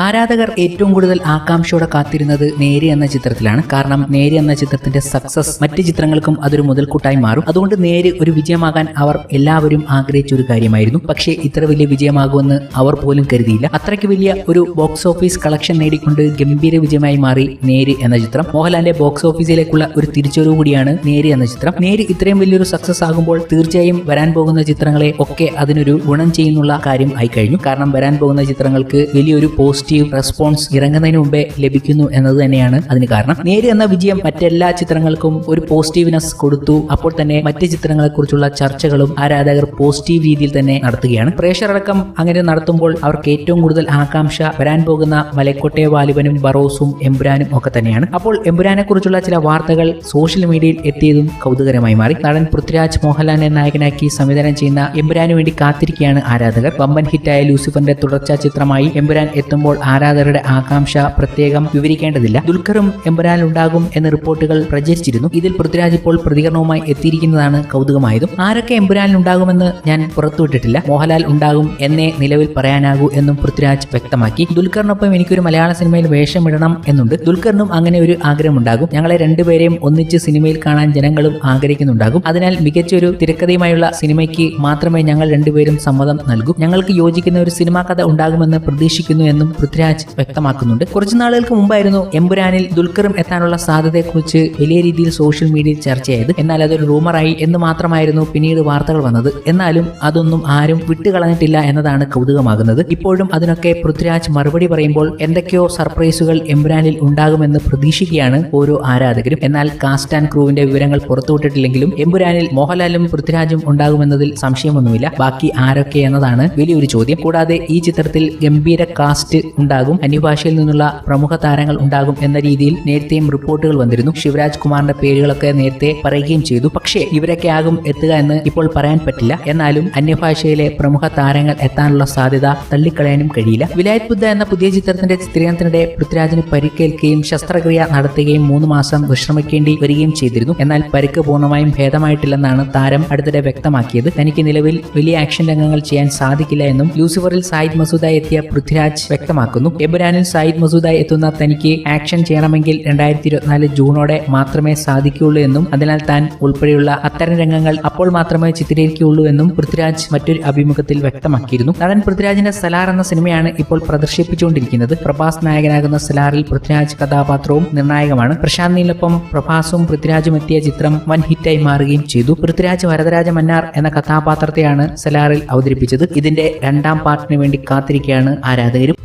ആരാധകർ ഏറ്റവും കൂടുതൽ ആകാംക്ഷയോടെ കാത്തിരുന്നത് നേരി എന്ന ചിത്രത്തിലാണ്. കാരണം നേരി എന്ന ചിത്രത്തിന്റെ സക്സസ് മറ്റ് ചിത്രങ്ങൾക്കും അതൊരു മുതൽക്കൂട്ടായി മാറും. അതുകൊണ്ട് നേര് ഒരു വിജയമാകാൻ അവർ എല്ലാവരും ആഗ്രഹിച്ച ഒരു കാര്യമായിരുന്നു. പക്ഷേ ഇത്ര വലിയ വിജയമാകുമെന്ന് അവർ പോലും കരുതിയില്ല. അത്രയ്ക്ക് വലിയ ഒരു ബോക്സ് ഓഫീസ് കളക്ഷൻ നേടിക്കൊണ്ട് ഗംഭീര വിജയമായി മാറി നേര് എന്ന ചിത്രം. മോഹൻലാലിന്റെ ബോക്സ് ഓഫീസിലേക്കുള്ള ഒരു തിരിച്ചുവരവ് കൂടിയാണ് നേര് എന്ന ചിത്രം. നേര് ഇത്രയും വലിയൊരു സക്സസ് ആകുമ്പോൾ തീർച്ചയായും വരാൻ പോകുന്ന ചിത്രങ്ങളെ ഒക്കെ അതിനൊരു ഗുണം ചെയ്യുന്നുള്ള കാര്യം ആയി കഴിഞ്ഞു. കാരണം വരാൻ പോകുന്ന ചിത്രങ്ങൾക്ക് വലിയൊരു പോസിറ്റീവ് റെസ്പോൺസ് ഇറങ്ങുന്നതിന് മുമ്പേ ലഭിക്കുന്നു എന്നത് തന്നെയാണ് അതിന് കാരണം. നേര് എന്ന വിജയം മറ്റെല്ലാ ചിത്രങ്ങൾക്കും ഒരു പോസിറ്റീവ്നെസ് കൊടുത്തു. അപ്പോൾ തന്നെ മറ്റ് ചിത്രങ്ങളെക്കുറിച്ചുള്ള ചർച്ചകളും ആരാധകർ പോസിറ്റീവ് രീതിയിൽ തന്നെ നടത്തുകയാണ്. പ്രേക്ഷകരടക്കം അങ്ങനെ നടത്തുമ്പോൾ അവർക്ക് ഏറ്റവും കൂടുതൽ ആകാംക്ഷ വരാൻ പോകുന്ന മലക്കോട്ടെ വാലിബനും ബറോസും എംബുരാനും ഒക്കെ തന്നെയാണ്. അപ്പോൾ എംബുരാനെ കുറിച്ചുള്ള ചില വാർത്തകൾ സോഷ്യൽ മീഡിയയിൽ എത്തിയതും കൗതുകരമായി മാറി. നടൻ പൃഥ്വിരാജ് മോഹൻലാലിനെ നായകനാക്കി സംവിധാനം ചെയ്യുന്ന എംബുരാനു വേണ്ടി കാത്തിരിക്കുകയാണ് ആരാധകർ. വമ്പൻ ഹിറ്റായ ലൂസിഫറിന്റെ തുടർച്ചാ ചിത്രമായി എംബുരാൻ എത്തുമ്പോൾ ആരാധകരുടെ ആകാംക്ഷ പ്രത്യേകം വിവരിക്കേണ്ടതില്ല. ദുൽഖറും എമ്പുരാൻ ഉണ്ടാകും എന്ന റിപ്പോർട്ടുകൾ പ്രചരിച്ചിരുന്നു. ഇതിൽ പൃഥ്വിരാജ് ഇപ്പോൾ പ്രതികരണവുമായി എത്തിയിരിക്കുന്നതാണ് കൗതുകമായതും. ആരൊക്കെ എമ്പുരാനിൽ ഉണ്ടാകുമെന്ന് ഞാൻ പുറത്തുവിട്ടിട്ടില്ല. മോഹൻലാൽ ഉണ്ടാകും എന്നേ നിലവിൽ പറയാനാകൂ എന്നും പൃഥ്വിരാജ് വ്യക്തമാക്കി. ദുൽഖറിനൊപ്പം എനിക്കൊരു മലയാള സിനിമയിൽ വേഷമിടണം എന്നുണ്ട്. ദുൽഖറിനും അങ്ങനെ ഒരു ആഗ്രഹമുണ്ടാകും. ഞങ്ങളെ രണ്ടുപേരെയും ഒന്നിച്ച് സിനിമയിൽ കാണാൻ ജനങ്ങളും ആഗ്രഹിക്കുന്നുണ്ടാകും. അതിനാൽ മികച്ചൊരു തിരക്കഥയുമായുള്ള സിനിമയ്ക്ക് മാത്രമേ ഞങ്ങൾ രണ്ടുപേരും സമ്മതം നൽകൂ. ഞങ്ങൾക്ക് യോജിക്കുന്ന ഒരു സിനിമാ കഥ ഉണ്ടാകുമെന്ന് പ്രതീക്ഷിക്കുന്നു എന്നും പൃഥ്വിരാജ് വ്യക്തമാക്കുന്നുണ്ട്. കുറച്ചു നാളുകൾക്ക് മുമ്പായിരുന്നു എമ്പുരാനിൽ ദുൽഖറും എത്താനുള്ള സാധ്യതയെക്കുറിച്ച് വലിയ രീതിയിൽ സോഷ്യൽ മീഡിയയിൽ ചർച്ചയായത്. എന്നാൽ അതൊരു റൂമറായി എന്ന് മാത്രമായിരുന്നു പിന്നീട് വാർത്തകൾ വന്നത്. എന്നാലും അതൊന്നും ആരും വിട്ടുകളഞ്ഞിട്ടില്ല എന്നതാണ് കൗതുകമാകുന്നത്. ഇപ്പോഴും അതിനൊക്കെ പൃഥ്വിരാജ് മറുപടി പറയുമ്പോൾ എന്തൊക്കെയോ സർപ്രൈസുകൾ എമ്പുരാനിൽ ഉണ്ടാകുമെന്ന് പ്രതീക്ഷിക്കുകയാണ് ഓരോ ആരാധകരും. എന്നാൽ കാസ്റ്റ് ആൻഡ് ക്രൂവിന്റെ വിവരങ്ങൾ പുറത്തുവിട്ടിട്ടില്ലെങ്കിലും എമ്പുരാനിൽ മോഹൻലാലും പൃഥ്വിരാജും ഉണ്ടാകുമെന്നതിൽ സംശയമൊന്നുമില്ല. ബാക്കി ആരൊക്കെ എന്നതാണ് വലിയൊരു ചോദ്യം. കൂടാതെ ഈ ചിത്രത്തിൽ ഗംഭീര കാസ്റ്റ് ഉണ്ടാകും. അന്യഭാഷയിൽ നിന്നുള്ള പ്രമുഖ താരങ്ങൾ ഉണ്ടാകും എന്ന രീതിയിൽ നേരത്തെയും റിപ്പോർട്ടുകൾ വന്നിരുന്നു. ശിവരാജ് കുമാറിന്റെ പേരുകളൊക്കെ നേരത്തെ പറയുകയും ചെയ്തു. പക്ഷേ ഇവരൊക്കെ ആകും എത്തുക എന്ന് ഇപ്പോൾ പറയാൻ പറ്റില്ല. എന്നാലും അന്യഭാഷയിലെ പ്രമുഖ താരങ്ങൾ എത്താനുള്ള സാധ്യത തള്ളിക്കളയാനും കഴിയില്ല. വിലായത് ബുദ്ധ എന്ന പുതിയ ചിത്രത്തിന്റെ ചിത്രീകരണത്തിനിടെ പൃഥ്വിരാജിന് പരിക്കേൽക്കുകയും ശസ്ത്രക്രിയ നടത്തുകയും മൂന്ന് മാസം വിശ്രമിക്കേണ്ടി വരികയും ചെയ്തിരുന്നു. എന്നാൽ പരിക്ക് പൂർണമായും ഭേദമായിട്ടില്ലെന്നാണ് താരം അടുത്തിടെ വ്യക്തമാക്കിയത്. തനിക്ക് നിലവിൽ വലിയ ആക്ഷൻ രംഗങ്ങൾ ചെയ്യാൻ സാധിക്കില്ല എന്നും ലൂസിഫറിൽ സായിദ് മസൂദായി എത്തിയ പൃഥ്വിരാജ് വ്യക്തമാക്കുന്നു. എബ്രാനിൽ സയ്യിദ് മസൂദായി എത്തുന്ന തനിക്ക് ആക്ഷൻ ചെയ്യണമെങ്കിൽ രണ്ടായിരത്തി ഇരുപത്തിനാല് ജൂണോടെ മാത്രമേ സാധിക്കുകയുള്ളൂ എന്നും അതിനാൽ താൻ ഉൾപ്പെടെയുള്ള അത്തരം രംഗങ്ങൾ അപ്പോൾ മാത്രമേ ചിത്രീകരിക്കുകയുള്ളൂ എന്നും പൃഥ്വിരാജ് മറ്റൊരു അഭിമുഖത്തിൽ വ്യക്തമാക്കിയിരുന്നു. നടൻ പൃഥ്വിരാജിന്റെ സലാർ എന്ന സിനിമയാണ് ഇപ്പോൾ പ്രദർശിപ്പിച്ചുകൊണ്ടിരിക്കുന്നത്. പ്രഭാസ് നായകനാകുന്ന സലാറിൽ പൃഥ്വിരാജ് കഥാപാത്രവും നിർണായകമാണ്. പ്രശാന്ത് നീലൊപ്പം പ്രഭാസും പൃഥ്വിരാജും എത്തിയ ചിത്രം വൻ ഹിറ്റായി മാറുകയും ചെയ്തു. പൃഥ്വിരാജ് വരദരാജ മന്നാർ എന്ന കഥാപാത്രത്തെയാണ് സലാറിൽ അവതരിപ്പിച്ചത്. ഇതിന്റെ രണ്ടാം പാർട്ടിന് വേണ്ടി കാത്തിരിക്കുകയാണ് ആരാധകരും.